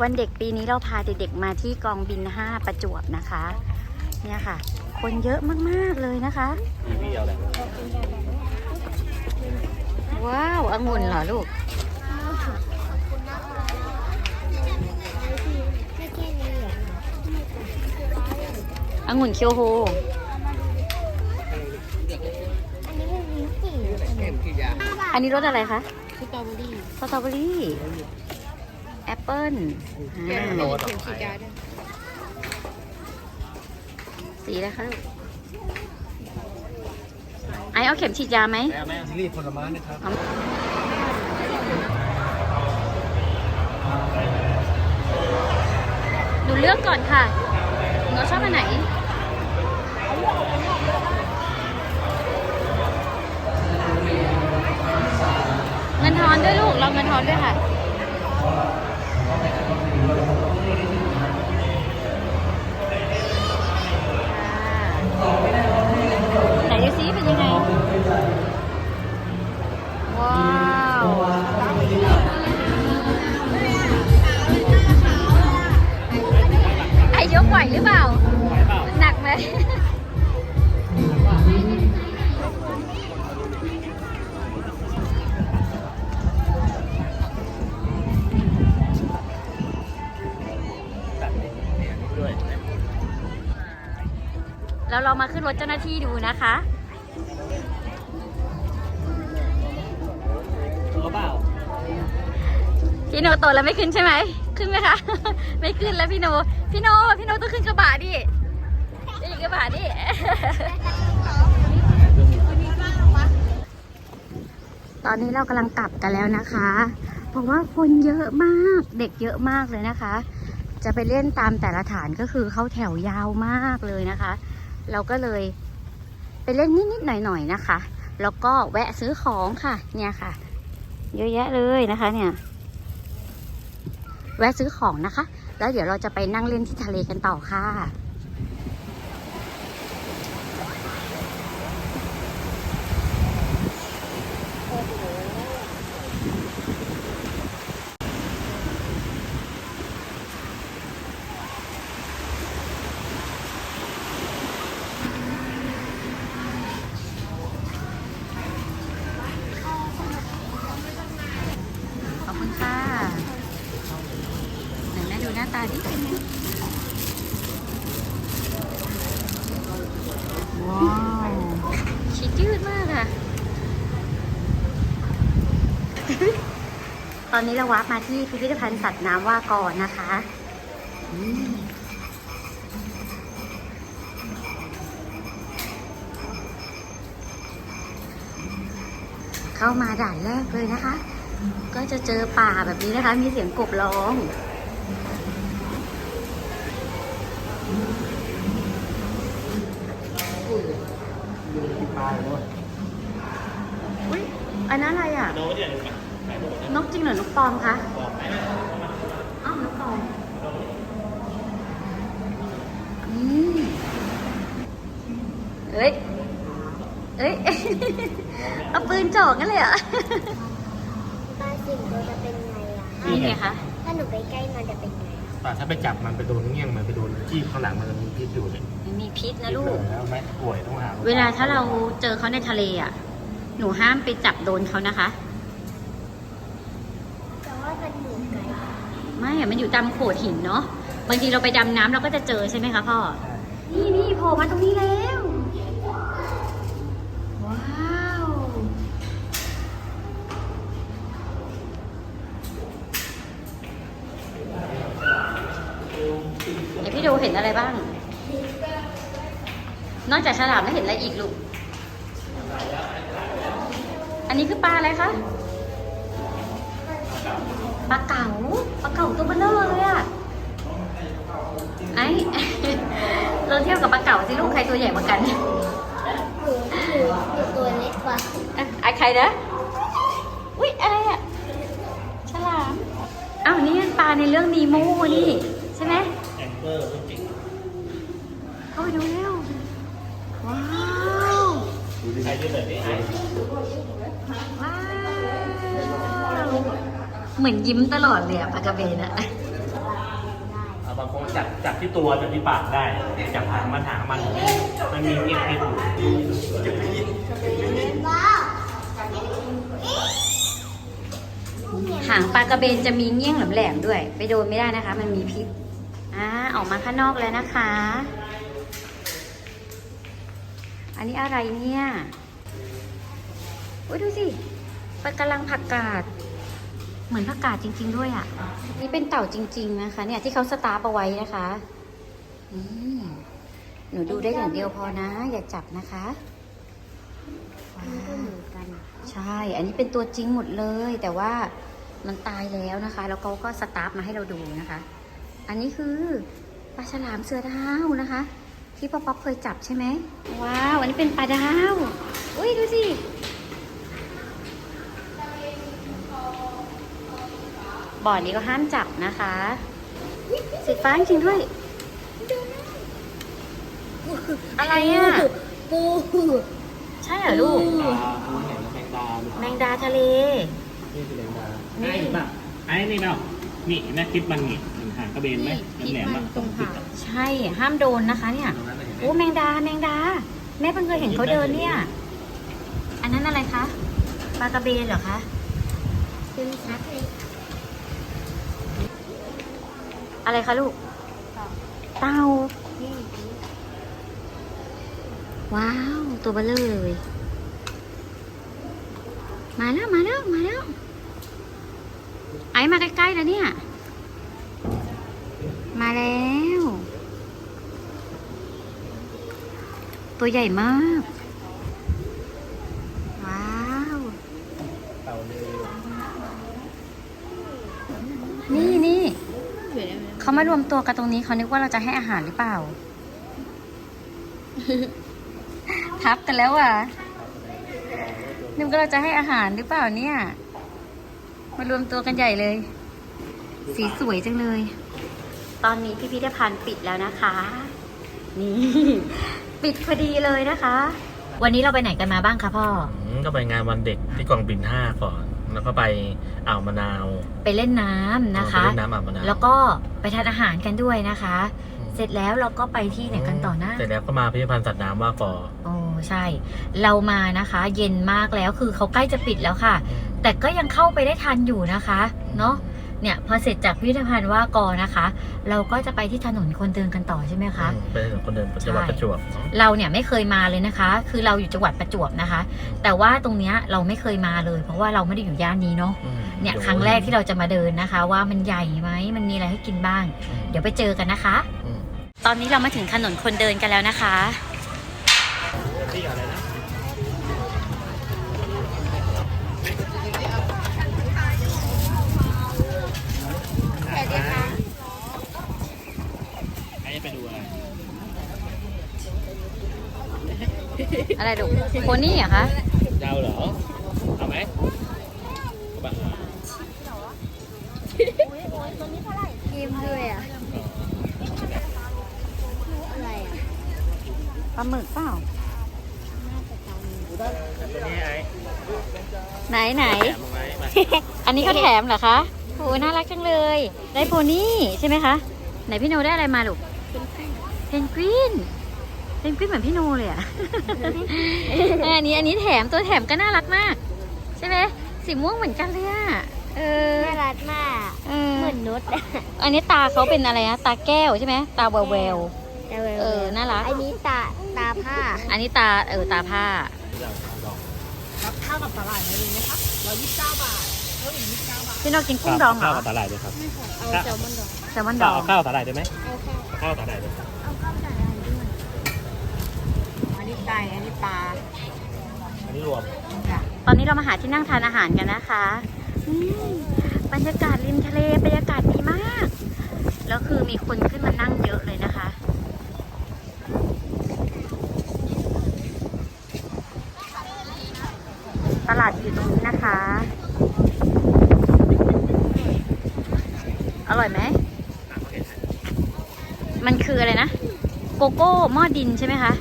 วันเด็กปีนี้เราพาเด็กๆมาที่กองบิน 5 ประจวบนะคะ เนี่ยค่ะ คนเยอะมากๆเลยนะคะพี่เอาอะไรว้าวองุ่นเหรอลูกไม่แค่นี้เหรอองุ่นเคียวโฮอันนี้เป็นลิ้นจี่เข้มขี้ยางห้าบาทอันนี้รสอะไรคะสตรอเบอรี่สตรอเบอรี่แอ ปเปิ้ลแก้อ่าโลดเข็มฉีดยาด้วยสีอะไรคะลูกไอเอาเข็มฉีดยาไหมแม่แม่ซีรีส์ผลไม้นะครับหนูเลือกก่อนค่ะหนูชอบอันไหนเงินทอนด้วยลูกลองเงินทอนด้วยค่ะ แล้วเรามาขึ้นรถเจ้าหน้าที่ดูนะคะตัวเปล่าพี่โนโตแล้วไม่ขึ้นใช่ไหม ขึ้นไหมคะ ไม่ขึ้นแล้วพี่โน พี่โน พี่โนต้องขึ้นกระบะดิจะอยู่กระบะดิตอนนี้เรากำลังกลับกันแล้วนะคะ เพราะว่าคนเยอะมาก เด็กเยอะมากเลยนะคะ จะไปเล่นตามแต่ละฐานก็คือเข้าแถวยาวมากเลยนะคะ เราก็เลยไปเล่นนิดๆหน่อยๆนะคะ แล้วก็แวะซื้อของค่ะ เนี่ยค่ะ เยอะแยะเลยนะคะเนี่ย แวะซื้อของนะคะ แล้วเดี๋ยวเราจะไปนั่งเล่นที่ทะเลกันต่อค่ะ ขอบคุณค่ะไหนแม่ดูหน้าตาดิเป็นไงว้าวชิดยืดมากอะ ตอนนี้เราวับมาที่พิพิธภัณฑ์สัตว์น้ำว่าก่อนนะคะเข้ามาด่านแรกเลยนะคะ ก็จะเจอป่าแบบนี้นะคะ มีเสียงกบร้องปลาเลยอุ้ยอันนั้นอะไรอะโน้ตอย่างนี้ไหนบอกนกจริงเหรอนกปลอมคะบอกไหมอ้าวนกปลอมอืมเอ้ยเอ้ย เอาปืนจ่อกันเลยเหรอะปลาสิงโตจะเป็นไงอะนี่ไงคะ ถ้าหนูไปใกล้มันจะเป็นไงปลาถ้าไปจับมันไปโดนเงี้ยงมันไปโดนที่ข้างหลังมันมีพิษอยู่เนี่ยมันมีพิษนะลูก แล้วไหมป่วยต้องหาเวลาถ้าเราเจอเขาในทะเลอะ หนูห้ามไปจับโดนเขานะคะ แต่ว่ามันอยู่ไกล ไม่อะมันอยู่ตามโขดหินเนาะบางทีเราไปดำน้ำเราก็จะเจอใช่ไหมคะพ่อ นี่นี่โผล่มาตรงนี้แล้ว ว้าว เดี๋ยวพี่ดูเห็นอะไรบ้าง นอกจากฉลามแล้วเห็นอะไรอีกลูก อันนี้คือปลาอะไรคะ ปลาเก๋า ปลาเก๋าตัวเบลอเลยอะไอ้เราเทียบกับปลาเก๋าสิลูกใครตัวใหญ่กว่ากันหนูหนูหนูตัวเล็กกว่าอะไอ้ใครนะอุ๊ยอะไรอะฉลามอ้าวนี่ปลาในเรื่องนีโมนี่ใช่ไหมแองเกอร์จริงเข้าไปดูเร็ว เหมือนยิ้มตลอดเลยอะปลากระเบนอะจับที่ตัวจับที่ปากได้จับหางมันหางมัน มันมีเงี้ยงให้ดูหางปลากระเบนจะมีเงี้ยงแหลมๆด้วย ไปโดนไม่ได้นะคะ มันมีพิษอ่าออกมาข้างนอกแล้วนะคะ อันนี้อะไรเนี่ยอุ้ยดูสิมันกำลังผักกาด เหมือนผักกาดจริง ๆ ด้วยอะ นี่เป็นเต่าจริง ๆ นะคะ เนี่ยที่เขาสตาร์ฟเอาไว้นะคะนี่หนูดูได้อย่างเดียวพอนะ อย่าจับนะคะว้าวเหมือนกันใช่ อันนี้เป็นตัวจริงหมดเลย แต่ว่ามันตายแล้วนะคะ แล้วเขาก็สตาร์ฟมาให้เราดูนะคะ อันนี้คือปลาฉลามเสือดาวนะคะ ที่ป๊อปป๊อปเคยจับใช่ไหมว้าว อันนี้เป็นปลาดาว อุ้ยดูสิ บ่อนี้ก็ห้ามจับนะคะ สีฟ้าจริงๆด้วย อะไรอะ ปูใช่เหรอลูก ปลาคุณเห็นแมงดาแมงดาทะเล นี่คือแมงดาไอ้ป่ะไอ้นี่เปล่านี่แม่คิดมันนี่หางกระเบนไหมแหลมๆอะตรงติดอะใช่ห้ามโดนนะคะเนี่ย ตรงนั้นน่ะเห็นไหมโอ้แมงดาแมงดา แม่เพิ่งเคยเห็นเขาเดินเนี่ย อันนั้นอะไรคะปลากระเบนเหรอคะ เป็นชัดเลย อะไรคะลูก เต่านี่ว้าว ตัวเบลเลอร์เลย มาแล้ว มาแล้ว มาแล้ว ไอ้มาใกล้ๆแล้วเนี่ย มาแล้ว ตัวใหญ่มาก ว้าว เต่าเลย นี่นี่ เขามารวมตัวกันตรงนี้เขานึกว่าเราจะให้อาหารหรือเปล่า ทับกันแล้วอะนึกว่าเราจะให้อาหารหรือเปล่าเนี่ย มารวมตัวกันใหญ่เลย สีสวยจังเลย ตอนนี้พิพิธภัณฑ์ปิดแล้วนะคะ นี่ ปิดพอดีเลยนะคะ วันนี้เราไปไหนกันมาบ้างคะพ่ออืมก็ไปงานวันเด็กที่กองบินห้าก่อน แล้วก็ไปอ่าวมะนาวไปเล่นน้ำนะคะ ไปเล่นน้ำอ่าวมะนาวแล้วก็ไปทานอาหารกันด้วยนะคะอืมเสร็จแล้วเราก็ไปที่ไหนกันต่อนะเสร็จแล้วก็มาพิพิธภัณฑ์สัตว์น้ำว่าก่อโอ้ใช่ เรามานะคะ เย็นมากแล้วคือเขาใกล้จะปิดแล้วค่ะ แต่ก็ยังเข้าไปได้ทันอยู่นะคะ เนาะ เนี่ยพอเสร็จจากพิพิธภัณฑ์ว่ากอนะคะ เราก็จะไปที่ถนนคนเดินกันต่อใช่ไหมคะอืมไปถนนคนเดินจังหวัดประจวบเนอะเราเนี่ยไม่เคยมาเลยนะคะ คือเราอยู่จังหวัดประจวบนะคะ แต่ว่าตรงเนี้ยเราไม่เคยมาเลย เพราะว่าเราไม่ได้อยู่ย่านนี้เนาะอืมเนี่ยครั้งแรกที่เราจะมาเดินนะคะ ว่ามันใหญ่ไหมมันมีอะไรให้กินบ้าง เดี๋ยวไปเจอกันนะคะอืมตอนนี้เรามาถึงถนนคนเดินกันแล้วนะคะ อะไรลูกโพนี่เหรอคะเจ้าเหรอ เอาไหมเอาปะครีมด้วยอะอะไรอะปลาหมึกเปล่าตัวนี้ไอ้ไหนไหน แถมลงไหมมาอันนี้เขาแถมเหรอคะโอ้น่ารักจังเลย ได้โพนี่ใช่ไหมคะ ไหนพี่โนได้อะไรมาลูกเพนกวิน เพนกวินเหมือนพี่โนเลยอะอันนี้อันนี้แถมตัวแถมก็น่ารักมาก ใช่ไหมสีม่วงเหมือนกันเลยอะเออน่ารักมากเออเหมือนนุชอะอันนี้ตาเขาเป็นอะไรนะตาแก้วใช่ไหมตาแววแววแต่ว่าเออน่ารักอันนี้ตาตาผ้า อันนี้ตาเออตาผ้าข้าวกับสาหร่ายเลยไหมคะร้อยยี่สิบเก้าบาทเท่าไหร่ยี่สิบเก้าบาทพี่โนกินกุ้งดองเหรข้าวอกับสาหร่ายด้วยครับเอาแซลมอนดองแซลมอนดองเอาข้าวสาหร่ายได้ไหมเอาค่ะเอาข้าวสาหร่ายด้วย เอาข้าวสาหร่ายด้วย อันนี้ไก่อันนี้ปลาอันนี้รวมตอนนี้เรามาหาที่นั่งทานอาหารกันนะคะอืมบรรยากาศริมทะเลบรรยากาศดีมาก แล้วคือมีคนขึ้นมานั่งเยอะเลยนะคะ ตลาดอยู่ตรงนี้นะคะ อร่อยไหม มันคืออะไรนะ โกโก้หม้อดินใช่ไหมคะ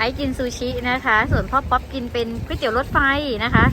ไอซ์กินซูชินะคะ ส่วนพ่อป๊อปกินเป็นก๋วยเตี๋ยวรถไฟนะคะ